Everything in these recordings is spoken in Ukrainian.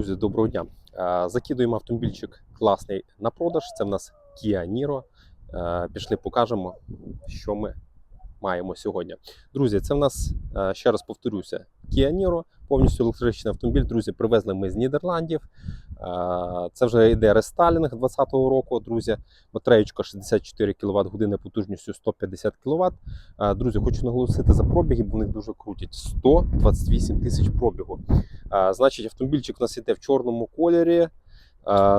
Друзі, доброго дня. Е, Закидуємо автомобільчик класний на продаж. Це в нас Kia Niro. Е, Пішли, покажемо, що ми маємо сьогодні. Друзі, це в нас, е, ще раз повторюся, Kia Niro, повністю електричний автомобіль. Друзі, привезли ми з Нідерландів. Е, Це вже йде рестайлінг 2020 року, друзі. Батареєчка 64 кВт години потужністю 150 кВт. Е, Друзі, хочу наголосити за пробіги, бо вони дуже крутять. 128 тисяч пробігу. Значить, автомобільчик у нас іде в чорному кольорі.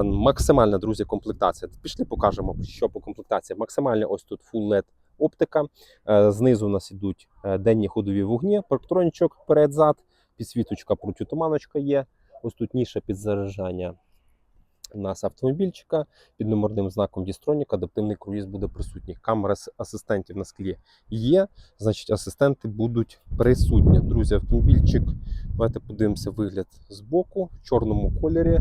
Максимальна, друзі, комплектація. Пішли, покажемо, що по комплектації. Максимальна ось тут Full LED оптика. Е, Знизу у нас ідуть е, денні ходові вогні, парктронічок перед-зад, підсвіточка протитуманочка є. Ось тут ніша під заряджання у нас автомобільчика під номерним знаком Дістронік, адаптивний круїз буде присутній. Камера асистентів на склі є, значить асистенти будуть присутні. Друзі, автомобільчик Давайте подивимося вигляд з боку в чорному кольорі.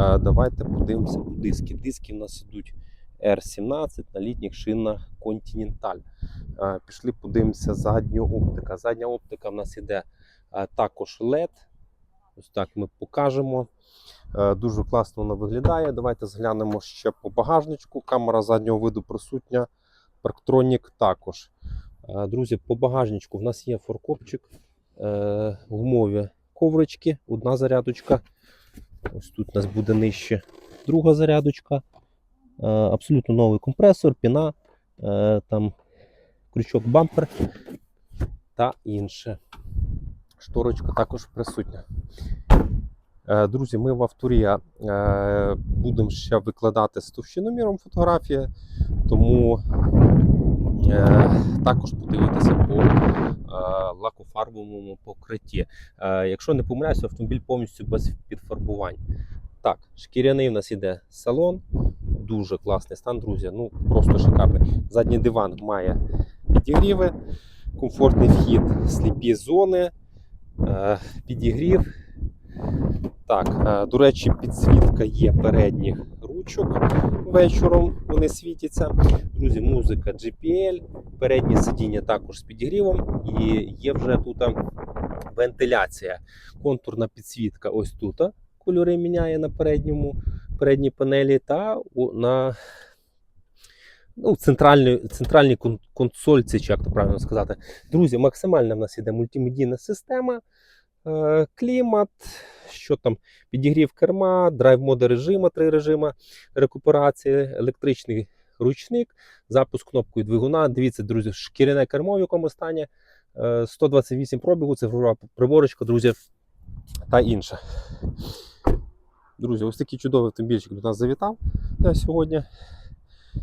Е, Давайте подивимося по диски. Диски в нас ідуть R17 на літніх шинах Continental. Е, Пішли подивимося задню оптика. Задня оптика в нас іде е, також LED. Ось так ми покажемо. Е, Дуже класно вона виглядає. Давайте зглянемо ще по багажничку. Камера заднього виду присутня. Парктронік також. Друзі, по багажничку в нас є форкопчик гумові коврички, одна зарядочка. Ось тут у нас буде нижче друга зарядочка. Абсолютно новий компресор, піна, там крючок бампер та інше. Шторочка також присутня. Е, Друзі, ми в авторія е, будемо ще викладати з товщиноміром фотографії, тому е, також подивитися по е, лакофарбовому покритті. Е, Якщо не помиляюся, автомобіль повністю без підфарбувань. Так, шкіряний у нас іде салон, дуже класний стан, друзі. Ну просто шикарний. Задній диван має підігріви, комфортний вхід, сліпі зони, е, підігрів. Так, е, до речі, підсвітка є передніх ручок вечором. Вони світяться. Друзі, музика GPL, переднє сидіння також з підігрівом, і є вже тут вентиляція. Контурна підсвітка ось тут. Кольори міняє на передньому, передній панелі та на ну, центральній, центральній консольці, чи як то правильно сказати. Друзі, максимальна в нас іде мультимедійна система, е, клімат, що там, підігрів керма, драйв-моди режима, три режима рекуперації, електричний ручник, запуск кнопкою двигуна. Дивіться, друзі, шкіряне кермо в якому стані. е, 128 пробігу, цифрова приборочка, друзі, та інше. Друзі, ось такий чудовий автомобільчик до нас завітав на сьогодні.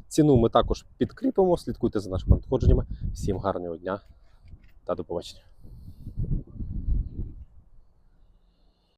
Ціну ми також підкріпимо. Слідкуйте за нашими надходженнями. Всім гарного дня та до побачення.